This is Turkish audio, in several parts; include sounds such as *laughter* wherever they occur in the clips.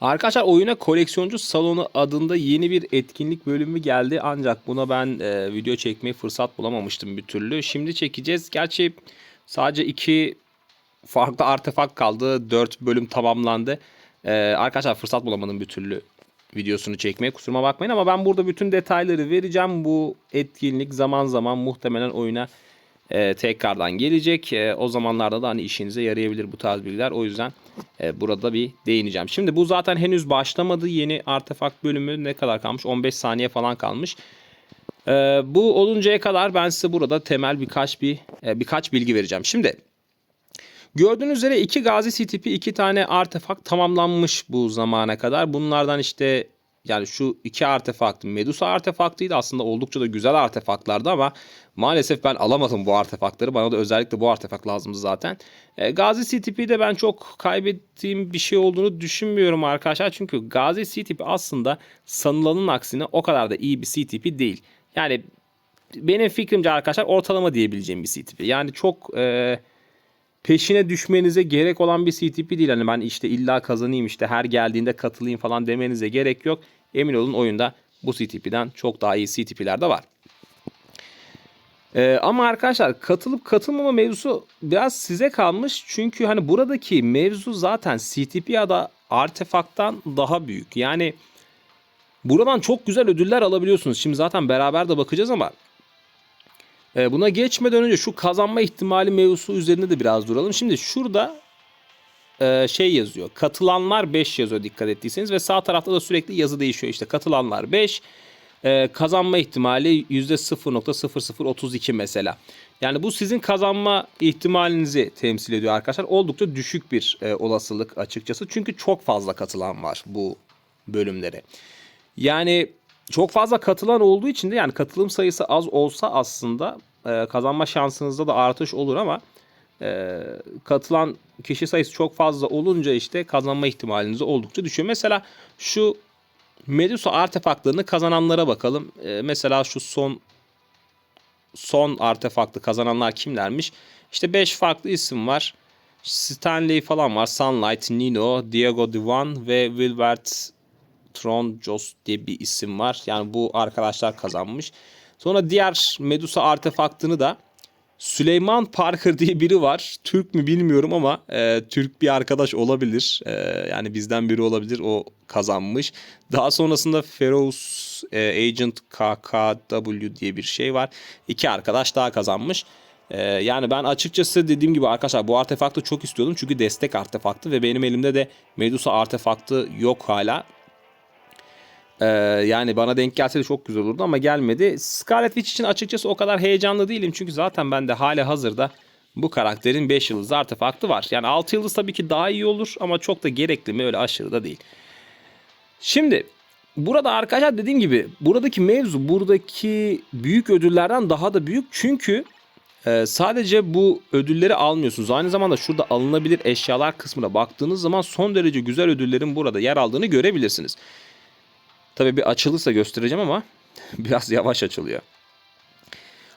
Arkadaşlar oyuna koleksiyoncu salonu adında yeni bir etkinlik bölümü geldi. Ancak buna ben e, video çekmeye fırsat bulamamıştım bir türlü. Şimdi çekeceğiz. Gerçi sadece iki farklı artefakt kaldı. Dört bölüm tamamlandı. E, arkadaşlar fırsat bulamadım bir türlü videosunu çekmeye. Kusuruma bakmayın ama ben burada bütün detayları vereceğim. Bu etkinlik zaman zaman muhtemelen oyuna e, tekrardan gelecek. E, o zamanlarda da hani işinize yarayabilir bu tarz bilgiler. O yüzden e, burada bir değineceğim. Şimdi bu zaten henüz başlamadı. Yeni artefakt bölümü ne kadar kalmış? 15 saniye falan kalmış. E, bu oluncaya kadar ben size burada temel birkaç bir e, birkaç bilgi vereceğim. Şimdi Gördüğünüz üzere iki gazi tipi iki tane artefakt tamamlanmış bu zamana kadar. Bunlardan işte yani şu iki artefakt Medusa artefaktıydı aslında oldukça da güzel artefaktlardı ama maalesef ben alamadım bu artefaktları. Bana da özellikle bu artefakt lazımdı zaten. E, Gazi C de ben çok kaybettiğim bir şey olduğunu düşünmüyorum arkadaşlar. Çünkü Gazi C aslında sanılanın aksine o kadar da iyi bir C değil. Yani benim fikrimce arkadaşlar ortalama diyebileceğim bir C tipi. Yani çok e, peşine düşmenize gerek olan bir CTP değil. Hani ben işte illa kazanayım işte her geldiğinde katılayım falan demenize gerek yok. Emin olun oyunda bu CTP'den çok daha iyi CTP'ler de var. Ee, ama arkadaşlar katılıp katılmama mevzusu biraz size kalmış. Çünkü hani buradaki mevzu zaten CTP ya da artefakttan daha büyük. Yani buradan çok güzel ödüller alabiliyorsunuz. Şimdi zaten beraber de bakacağız ama e, buna geçmeden önce şu kazanma ihtimali mevzusu üzerinde de biraz duralım. Şimdi şurada e, şey yazıyor. Katılanlar 5 yazıyor dikkat ettiyseniz ve sağ tarafta da sürekli yazı değişiyor. İşte katılanlar 5, e, kazanma ihtimali %0.0032 mesela. Yani bu sizin kazanma ihtimalinizi temsil ediyor arkadaşlar. Oldukça düşük bir e, olasılık açıkçası. Çünkü çok fazla katılan var bu bölümlere. Yani çok fazla katılan olduğu için de yani katılım sayısı az olsa aslında kazanma şansınızda da artış olur ama e, katılan kişi sayısı çok fazla olunca işte kazanma ihtimaliniz oldukça düşüyor. Mesela şu Medusa artefaktlarını kazananlara bakalım. E, mesela şu son son artefaktı kazananlar kimlermiş? İşte 5 farklı isim var. Stanley falan var. Sunlight, Nino, Diego Divan ve Wilbert Tron Jos diye bir isim var. Yani bu arkadaşlar kazanmış. Sonra diğer Medusa artefaktını da Süleyman Parker diye biri var. Türk mü bilmiyorum ama e, Türk bir arkadaş olabilir. E, yani bizden biri olabilir. O kazanmış. Daha sonrasında Feroz e, Agent KKW diye bir şey var. İki arkadaş daha kazanmış. E, yani ben açıkçası dediğim gibi arkadaşlar bu artefaktı çok istiyordum. Çünkü destek artefaktı ve benim elimde de Medusa artefaktı yok hala. Ee, yani bana denk gelse de çok güzel olurdu ama gelmedi. Scarlet Witch için açıkçası o kadar heyecanlı değilim. Çünkü zaten bende hali hazırda bu karakterin 5 yıldız artefaktı var. Yani 6 yıldız tabii ki daha iyi olur ama çok da gerekli mi öyle aşırı da değil. Şimdi burada arkadaşlar dediğim gibi buradaki mevzu buradaki büyük ödüllerden daha da büyük. Çünkü e, sadece bu ödülleri almıyorsunuz. Aynı zamanda şurada alınabilir eşyalar kısmına baktığınız zaman son derece güzel ödüllerin burada yer aldığını görebilirsiniz. Tabii bir açılırsa göstereceğim ama *laughs* biraz yavaş açılıyor.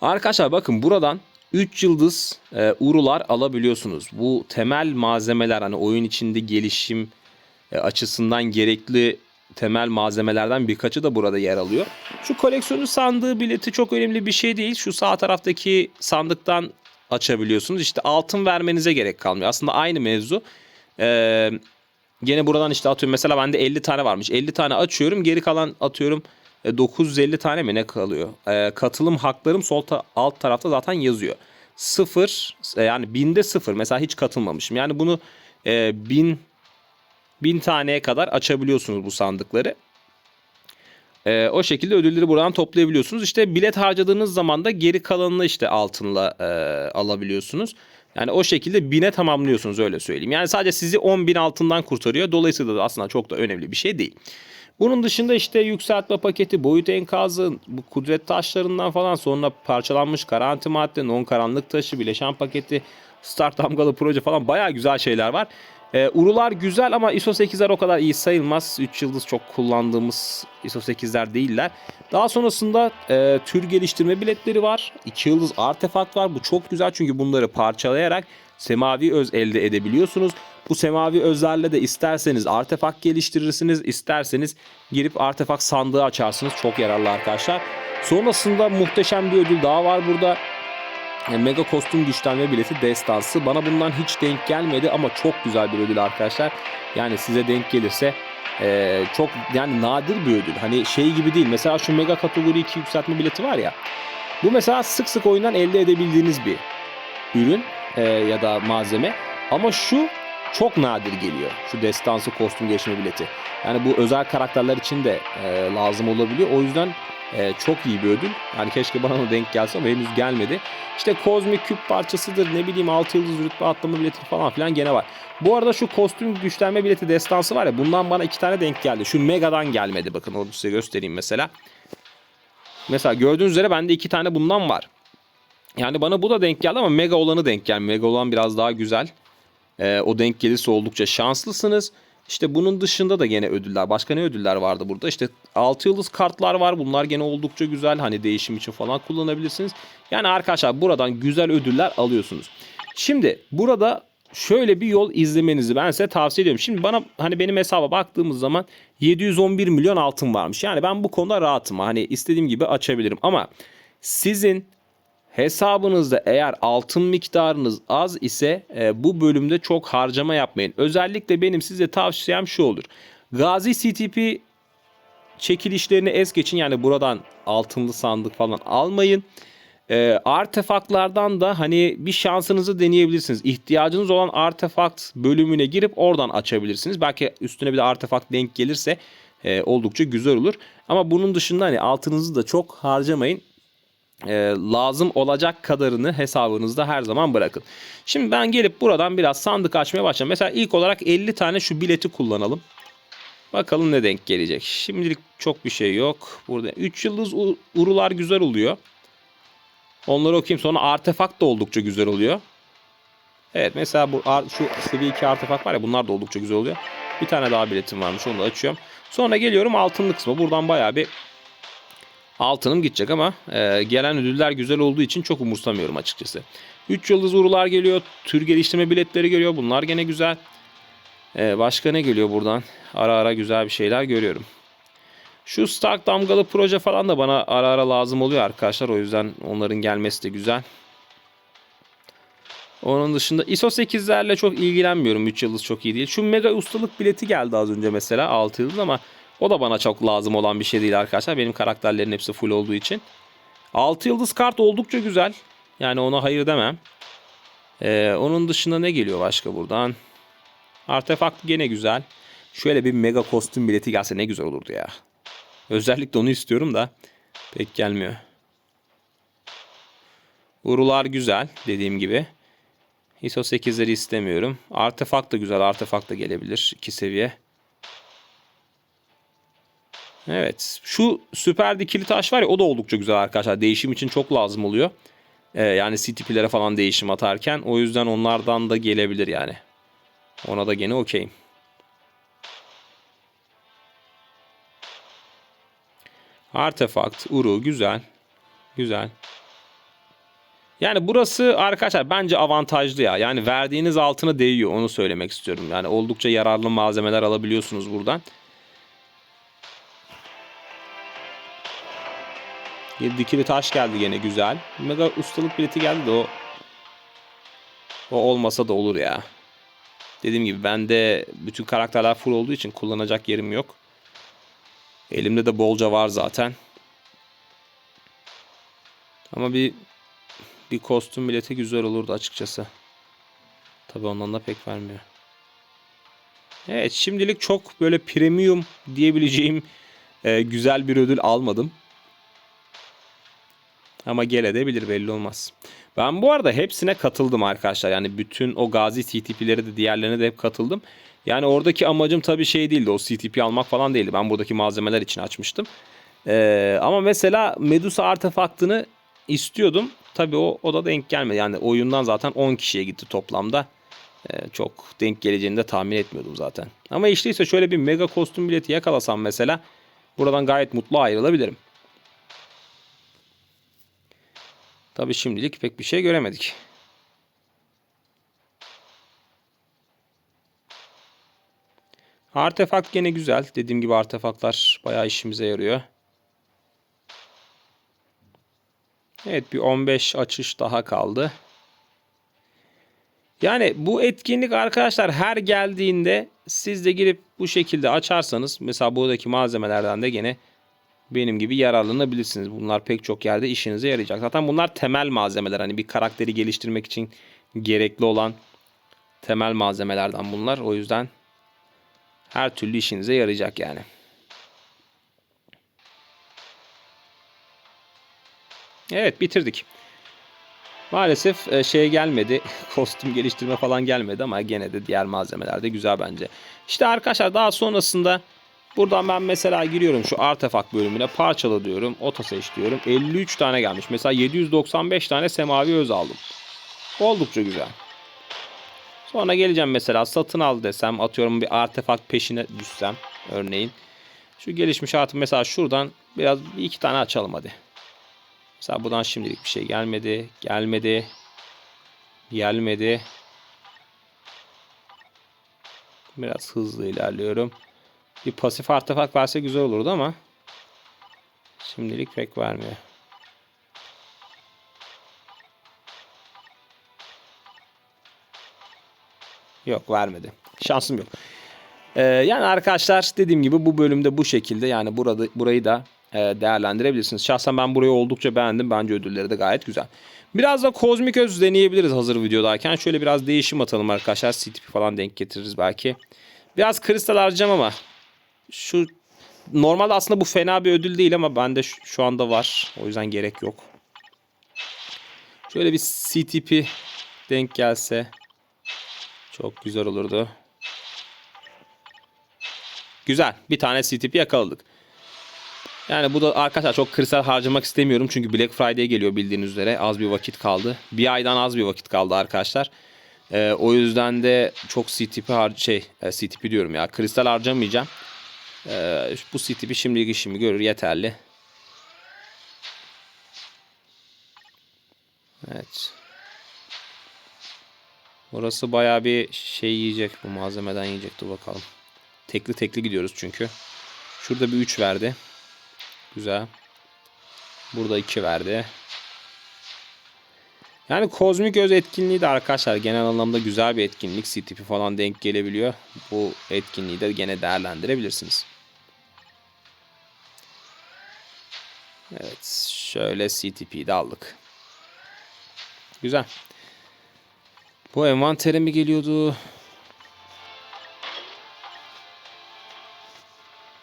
Arkadaşlar bakın buradan 3 yıldız e, urular alabiliyorsunuz. Bu temel malzemeler hani oyun içinde gelişim e, açısından gerekli temel malzemelerden birkaçı da burada yer alıyor. Şu koleksiyonu sandığı bileti çok önemli bir şey değil. Şu sağ taraftaki sandıktan açabiliyorsunuz. İşte altın vermenize gerek kalmıyor. Aslında aynı mevzu. Eee Gene buradan işte atıyorum mesela bende 50 tane varmış. 50 tane açıyorum geri kalan atıyorum 950 e, tane mi ne kalıyor? E, katılım haklarım sol ta- alt tarafta zaten yazıyor. Sıfır e, yani binde sıfır mesela hiç katılmamışım. Yani bunu e, bin, bin taneye kadar açabiliyorsunuz bu sandıkları. E, o şekilde ödülleri buradan toplayabiliyorsunuz. İşte bilet harcadığınız zaman da geri kalanını işte altınla e, alabiliyorsunuz. Yani o şekilde bine tamamlıyorsunuz öyle söyleyeyim. Yani sadece sizi 10 bin altından kurtarıyor. Dolayısıyla da aslında çok da önemli bir şey değil. Bunun dışında işte yükseltme paketi, boyut enkazı, bu kudret taşlarından falan sonra parçalanmış garanti madde, non karanlık taşı, bileşen paketi, start damgalı proje falan bayağı güzel şeyler var. E, urular güzel ama ISO 8'ler o kadar iyi sayılmaz. 3 yıldız çok kullandığımız ISO 8'ler değiller. Daha sonrasında e, tür geliştirme biletleri var. 2 yıldız artefakt var. Bu çok güzel çünkü bunları parçalayarak semavi öz elde edebiliyorsunuz. Bu semavi özlerle de isterseniz artefakt geliştirirsiniz, isterseniz girip artefakt sandığı açarsınız. Çok yararlı arkadaşlar. Sonrasında muhteşem bir ödül daha var burada. Mega kostüm güçlenme bileti destansı. Bana bundan hiç denk gelmedi ama çok güzel bir ödül arkadaşlar. Yani size denk gelirse e, çok yani nadir bir ödül. Hani şey gibi değil. Mesela şu mega kategori 2 yükseltme bileti var ya. Bu mesela sık sık oyundan elde edebildiğiniz bir ürün e, ya da malzeme. Ama şu çok nadir geliyor. Şu destansı kostüm gelişme bileti. Yani bu özel karakterler için de e, lazım olabiliyor. O yüzden e, çok iyi bir ödül. Yani keşke bana da denk gelse ama henüz gelmedi. İşte kozmik küp parçasıdır ne bileyim 6 yıldız rütbe atlama bileti falan filan gene var. Bu arada şu kostüm güçlenme bileti destansı var ya bundan bana iki tane denk geldi. Şu Mega'dan gelmedi bakın onu size göstereyim mesela. Mesela gördüğünüz üzere bende iki tane bundan var. Yani bana bu da denk geldi ama Mega olanı denk gelmiyor. Mega olan biraz daha güzel. Ee, o denk gelirse oldukça şanslısınız. İşte bunun dışında da gene ödüller. Başka ne ödüller vardı burada? İşte 6 yıldız kartlar var. Bunlar gene oldukça güzel. Hani değişim için falan kullanabilirsiniz. Yani arkadaşlar buradan güzel ödüller alıyorsunuz. Şimdi burada şöyle bir yol izlemenizi ben size tavsiye ediyorum. Şimdi bana hani benim hesaba baktığımız zaman 711 milyon altın varmış. Yani ben bu konuda rahatım. Hani istediğim gibi açabilirim ama sizin Hesabınızda eğer altın miktarınız az ise e, bu bölümde çok harcama yapmayın. Özellikle benim size tavsiyem şu olur. Gazi CTP çekilişlerini es geçin. Yani buradan altınlı sandık falan almayın. E, artefaktlardan da hani bir şansınızı deneyebilirsiniz. İhtiyacınız olan artefakt bölümüne girip oradan açabilirsiniz. Belki üstüne bir de artefakt denk gelirse e, oldukça güzel olur. Ama bunun dışında hani altınızı da çok harcamayın e, lazım olacak kadarını hesabınızda her zaman bırakın. Şimdi ben gelip buradan biraz sandık açmaya başlayacağım. Mesela ilk olarak 50 tane şu bileti kullanalım. Bakalım ne denk gelecek. Şimdilik çok bir şey yok. Burada 3 yıldız urular güzel oluyor. Onları okuyayım. Sonra artefakt da oldukça güzel oluyor. Evet mesela bu şu seviye 2 artefakt var ya bunlar da oldukça güzel oluyor. Bir tane daha biletim varmış onu da açıyorum. Sonra geliyorum altınlı kısmı. Buradan bayağı bir altınım gidecek ama e, gelen ödüller güzel olduğu için çok umursamıyorum açıkçası. 3 yıldız uğrular geliyor. Tür geliştirme biletleri geliyor. Bunlar gene güzel. E, başka ne geliyor buradan? Ara ara güzel bir şeyler görüyorum. Şu Stark damgalı proje falan da bana ara ara lazım oluyor arkadaşlar. O yüzden onların gelmesi de güzel. Onun dışında ISO 8'lerle çok ilgilenmiyorum. 3 yıldız çok iyi değil. Şu mega ustalık bileti geldi az önce mesela 6 yıldız ama o da bana çok lazım olan bir şey değil arkadaşlar. Benim karakterlerin hepsi full olduğu için. 6 yıldız kart oldukça güzel. Yani ona hayır demem. Ee, onun dışında ne geliyor başka buradan? Artefakt gene güzel. Şöyle bir mega kostüm bileti gelse ne güzel olurdu ya. Özellikle onu istiyorum da pek gelmiyor. Urular güzel dediğim gibi. ISO 8'leri istemiyorum. Artefakt da güzel. Artefakt da gelebilir. 2 seviye. Evet. Şu süper dikili taş var ya o da oldukça güzel arkadaşlar. Değişim için çok lazım oluyor. Ee, yani CTP'lere falan değişim atarken. O yüzden onlardan da gelebilir yani. Ona da gene okeyim. Artefakt, Uru güzel. Güzel. Yani burası arkadaşlar bence avantajlı ya. Yani verdiğiniz altına değiyor onu söylemek istiyorum. Yani oldukça yararlı malzemeler alabiliyorsunuz buradan. Dikili taş geldi gene güzel. Mega ustalık bileti geldi de o o olmasa da olur ya. Dediğim gibi bende bütün karakterler full olduğu için kullanacak yerim yok. Elimde de bolca var zaten. Ama bir bir kostüm bileti güzel olurdu açıkçası. Tabi ondan da pek vermiyor. Evet şimdilik çok böyle premium diyebileceğim e, güzel bir ödül almadım. Ama gelebilir belli olmaz. Ben bu arada hepsine katıldım arkadaşlar. Yani bütün o Gazi CTP'leri de diğerlerine de hep katıldım. Yani oradaki amacım tabii şey değildi. O CTP almak falan değildi. Ben buradaki malzemeler için açmıştım. Ee, ama mesela Medusa artefaktını istiyordum. Tabii o, o da denk gelmedi. Yani oyundan zaten 10 kişiye gitti toplamda. Ee, çok denk geleceğini de tahmin etmiyordum zaten. Ama işte ise şöyle bir mega kostüm bileti yakalasam mesela buradan gayet mutlu ayrılabilirim. Tabi şimdilik pek bir şey göremedik. Artefakt gene güzel. Dediğim gibi artefaklar bayağı işimize yarıyor. Evet bir 15 açış daha kaldı. Yani bu etkinlik arkadaşlar her geldiğinde siz de girip bu şekilde açarsanız mesela buradaki malzemelerden de gene benim gibi yararlanabilirsiniz. Bunlar pek çok yerde işinize yarayacak. Zaten bunlar temel malzemeler. Hani bir karakteri geliştirmek için gerekli olan temel malzemelerden bunlar. O yüzden her türlü işinize yarayacak yani. Evet bitirdik. Maalesef e, şey gelmedi. *laughs* Kostüm geliştirme falan gelmedi ama gene de diğer malzemeler de güzel bence. İşte arkadaşlar daha sonrasında buradan ben mesela giriyorum şu artefakt bölümüne parçala diyorum. Ota seç diyorum. 53 tane gelmiş. Mesela 795 tane semavi öz aldım. Oldukça güzel. Sonra geleceğim mesela satın al desem atıyorum bir artefakt peşine düşsem örneğin. Şu gelişmiş artık mesela şuradan biraz bir iki tane açalım hadi. Mesela buradan şimdilik bir şey gelmedi. Gelmedi. Gelmedi. Biraz hızlı ilerliyorum. Bir pasif artefakt verse güzel olurdu ama şimdilik pek vermiyor. Yok vermedi. Şansım yok. Ee, yani arkadaşlar dediğim gibi bu bölümde bu şekilde yani burada burayı da e, değerlendirebilirsiniz. Şahsen ben burayı oldukça beğendim. Bence ödülleri de gayet güzel. Biraz da kozmik öz deneyebiliriz hazır videodayken. Şöyle biraz değişim atalım arkadaşlar. CTP falan denk getiririz belki. Biraz kristal harcayacağım ama şu normalde aslında bu fena bir ödül değil ama bende şu, şu anda var. O yüzden gerek yok. Şöyle bir CTP denk gelse çok güzel olurdu. Güzel. Bir tane CTP yakaladık. Yani bu da arkadaşlar çok kristal harcamak istemiyorum. Çünkü Black Friday geliyor bildiğiniz üzere. Az bir vakit kaldı. Bir aydan az bir vakit kaldı arkadaşlar. Ee, o yüzden de çok CTP har şey e, CTP diyorum ya. Kristal harcamayacağım. Ee, bu CTP şimdilik işimi görür yeterli. Evet. Burası bayağı bir şey yiyecek. Bu malzemeden yiyecek. Dur bakalım. Tekli tekli gidiyoruz çünkü. Şurada bir 3 verdi. Güzel. Burada 2 verdi. Yani kozmik öz etkinliği de arkadaşlar genel anlamda güzel bir etkinlik. CTP falan denk gelebiliyor. Bu etkinliği de gene değerlendirebilirsiniz. Evet. Şöyle CTP'yi de aldık. Güzel. Bu envantere mi geliyordu?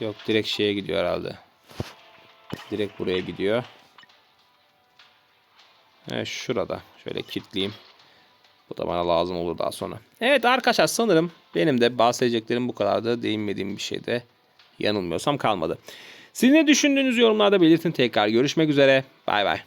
Yok direkt şeye gidiyor herhalde. Direkt buraya gidiyor. Evet şurada. Şöyle kilitleyeyim. Bu da bana lazım olur daha sonra. Evet arkadaşlar sanırım benim de bahsedeceklerim bu kadardı. Değinmediğim bir şey de yanılmıyorsam kalmadı. Siz ne düşündüğünüz yorumlarda belirtin tekrar. Görüşmek üzere. Bay bay.